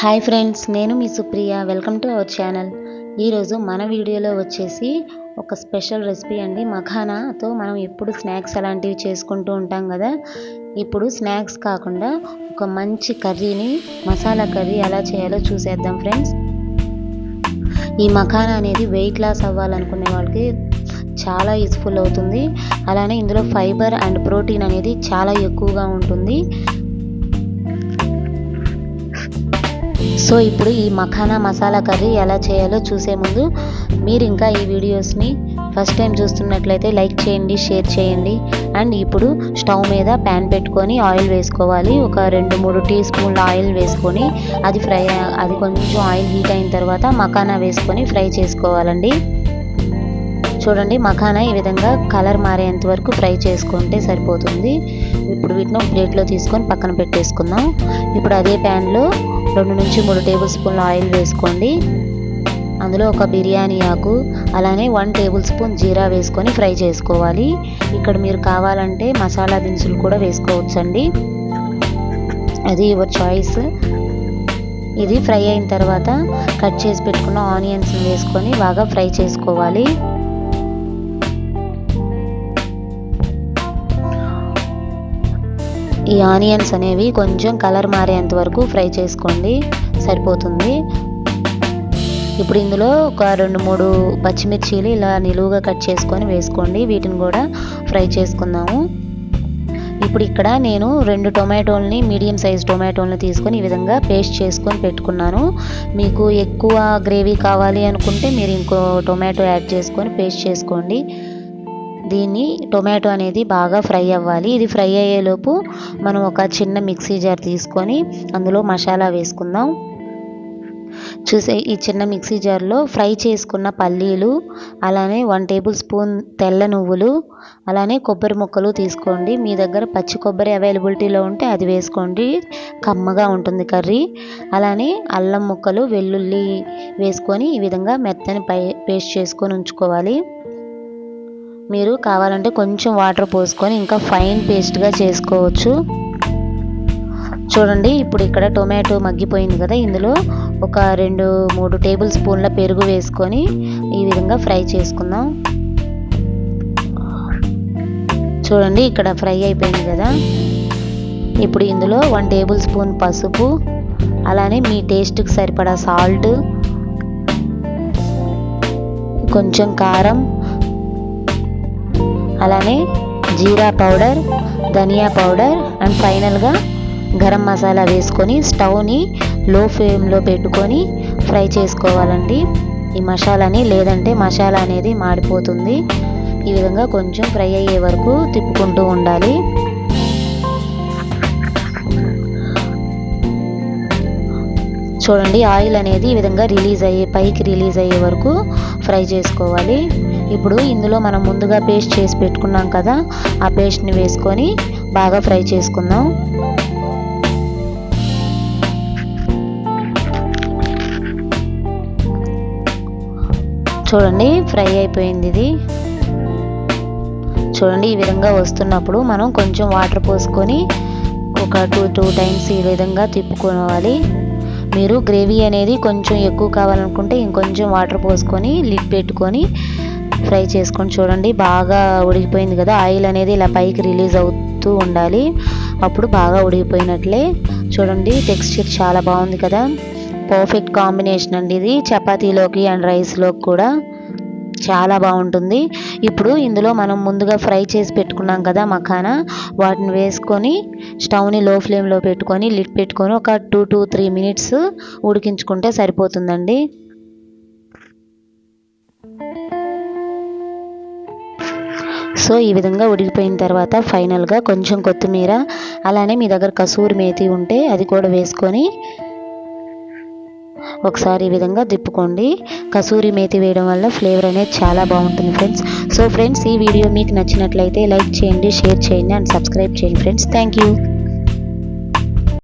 Hi friends నేను మీ Supriya. Welcome to our channel. ఈరోజు మన వీడియోలో వచ్చేసి ఒక స్పెషల్ రెసిపీ అండి. మఖానాతో మనం ఎప్పుడు స్నాక్స్ అలాంటివి చేసుకుంటూ ఉంటాం కదా. ఇప్పుడు స్నాక్స్ కాకుండా ఒక మంచి కర్రీని మసాలా కర్రీ ఎలా చేయాలో చూసేద్దాం ఫ్రెండ్స్. ఈ మఖానా అనేది వెయిట్ లాస్ అవ్వాలనుకునే వాళ్ళకి చాలా యూస్ఫుల్ అవుతుంది. అలానే ఇందులో ఫైబర్ అండ్ ప్రోటీన్ అనేది చాలా ఎక్కువగా ఉంటుంది. సో ఇప్పుడు ఈ మఖానా మసాలా కర్రీ ఎలా చేయాలో చూసే ముందు మీరు ఇంకా ఈ వీడియోస్ని ఫస్ట్ టైం చూస్తున్నట్లయితే లైక్ చేయండి షేర్ చేయండి. అండ్ ఇప్పుడు స్టవ్ మీద ప్యాన్ పెట్టుకొని ఆయిల్ వేసుకోవాలి. ఒక రెండు మూడు టీ స్పూన్ల ఆయిల్ వేసుకొని అది ఫ్రై అది కొంచెం ఆయిల్ హీట్ అయిన తర్వాత మఖానా వేసుకొని ఫ్రై చేసుకోవాలండి. చూడండి మఖానా ఈ విధంగా కలర్ మారేంత వరకు ఫ్రై చేసుకుంటే సరిపోతుంది. ఇప్పుడు వీటిని ప్లేట్లో తీసుకొని పక్కన పెట్టేసుకుందాం. ఇప్పుడు అదే ప్యాన్లో రెండు నుంచి మూడు టేబుల్ స్పూన్ల ఆయిల్ వేసుకోండి. అందులో ఒక బిర్యానీ ఆకు అలానే వన్ టేబుల్ స్పూన్ జీరా వేసుకొని ఫ్రై చేసుకోవాలి. ఇక్కడ మీరు కావాలంటే మసాలా దినుసులు కూడా వేసుకోవచ్చండి. అది యువర్ చాయిస్. ఇది ఫ్రై అయిన తర్వాత కట్ చేసి పెట్టుకున్న ఆనియన్స్ వేసుకొని బాగా ఫ్రై చేసుకోవాలి. ఈ ఆనియన్స్ అనేవి కొంచెం కలర్ మారేంత వరకు ఫ్రై చేసుకోండి. సరిపోతుంది. ఇప్పుడు ఇందులో ఒక రెండు మూడు పచ్చిమిర్చీలు ఇలా నిలువుగా కట్ చేసుకొని వేసుకోండి. వీటిని కూడా ఫ్రై చేసుకుందాము. ఇప్పుడు ఇక్కడ నేను రెండు టొమాటోల్ని మీడియం సైజ్ టొమాటోల్ని తీసుకొని ఈ విధంగా పేస్ట్ చేసుకొని పెట్టుకున్నాను. మీకు ఎక్కువ గ్రేవీ కావాలి అనుకుంటే మీరు ఇంకో టొమాటో యాడ్ చేసుకొని పేస్ట్ చేసుకోండి. దీన్ని టొమాటో అనేది బాగా ఫ్రై అవ్వాలి. ఇది ఫ్రై అయ్యేలోపు మనం ఒక చిన్న మిక్సీ జార్ తీసుకొని అందులో మసాలా వేసుకుందాం. చూసే ఈ చిన్న మిక్సీ జార్లో ఫ్రై చేసుకున్న పల్లీలు అలానే వన్ టేబుల్ స్పూన్ తెల్ల నువ్వులు అలానే కొబ్బరి ముక్కలు తీసుకోండి. మీ దగ్గర పచ్చి కొబ్బరి అవైలబిలిటీలో ఉంటే అది వేసుకోండి. కమ్మగా ఉంటుంది కర్రీ. అలానే అల్లం ముక్కలు వెల్లుల్లి వేసుకొని ఈ విధంగా మెత్తని పై పేస్ట్ చేసుకొని ఉంచుకోవాలి. మీరు కావాలంటే కొంచెం వాటర్ పోసుకొని ఇంకా ఫైన్ పేస్ట్గా చేసుకోవచ్చు. చూడండి ఇప్పుడు ఇక్కడ టొమాటో మగ్గిపోయింది కదా. ఇందులో ఒక రెండు మూడు టేబుల్ స్పూన్ల పెరుగు వేసుకొని ఈ విధంగా ఫ్రై చేసుకుందాం. చూడండి ఇక్కడ ఫ్రై అయిపోయింది కదా. ఇప్పుడు ఇందులో వన్ టేబుల్ స్పూన్ పసుపు అలానే మీ టేస్ట్కి సరిపడా సాల్ట్ కొంచెం కారం అలానే jeera powder dhaniya powder and ఫైనల్గా గరం మసాలా వేసుకొని స్టవ్ని లో ఫ్లేమ్లో పెట్టుకొని ఫ్రై చేసుకోవాలండి. ఈ మసాలాని లేదంటే మసాలా అనేది మాడిపోతుంది. ఈ విధంగా కొంచెం ఫ్రై అయ్యే వరకు తిప్పుకుంటూ ఉండాలి. చూడండి ఆయిల్ అనేది ఈ విధంగా రిలీజ్ అయ్యే పైకి రిలీజ్ అయ్యే వరకు ఫ్రై చేసుకోవాలి. ఇప్పుడు ఇందులో మనం ముందుగా పేస్ట్ చేసి పెట్టుకున్నాం కదా ఆ పేస్ట్ని వేసుకొని బాగా ఫ్రై చేసుకుందాం. చూడండి ఫ్రై అయిపోయింది ఇది. చూడండి ఈ విధంగా వస్తున్నప్పుడు మనం కొంచెం వాటర్ పోసుకొని ఒక టూ టూ టైమ్స్ ఈ విధంగా తిప్పుకోవాలి. మీరు గ్రేవీ అనేది కొంచెం ఎక్కువ కావాలనుకుంటే ఇంకొంచెం వాటర్ పోసుకొని లిడ్ పెట్టుకొని ఫ్రై చేసుకొని చూడండి. బాగా ఉడికిపోయింది కదా. ఆయిల్ అనేది ఇలా పైకి రిలీజ్ అవుతూ ఉండాలి. అప్పుడు బాగా ఉడికిపోయినట్లే. చూడండి టెక్స్చర్ చాలా బాగుంది కదా. పర్ఫెక్ట్ కాంబినేషన్ అండి ఇది. చపాతీలోకి అండ్ రైస్లోకి కూడా చాలా బాగుంటుంది. ఇప్పుడు ఇందులో మనం ముందుగా ఫ్రై చేసి పెట్టుకున్నాం కదా మఖానా. వాటిని వేసుకొని స్టవ్ని లో ఫ్లేమ్లో పెట్టుకొని లిడ్ పెట్టుకొని ఒక టూ టు త్రీ మినిట్స్ ఉడికించుకుంటే సరిపోతుందండి. సో ఈ విధంగా ఉడికిపోయిన తర్వాత ఫైనల్గా కొంచెం కొత్తిమీర అలానే మీ దగ్గర కసూరి మేతి ఉంటే అది కూడా వేసుకొని ఒకసారి ఈ విధంగా తిప్పుకోండి కసూరి మేతి వేయడం వల్ల ఫ్లేవర్ అనేది చాలా బాగుంటుంది ఫ్రెండ్స్. సో ఫ్రెండ్స్ ఈ వీడియో మీకు నచ్చినట్లయితే లైక్ చేయండి షేర్ చేయండి అండ్ సబ్స్క్రైబ్ చేయండి ఫ్రెండ్స్. Thank you.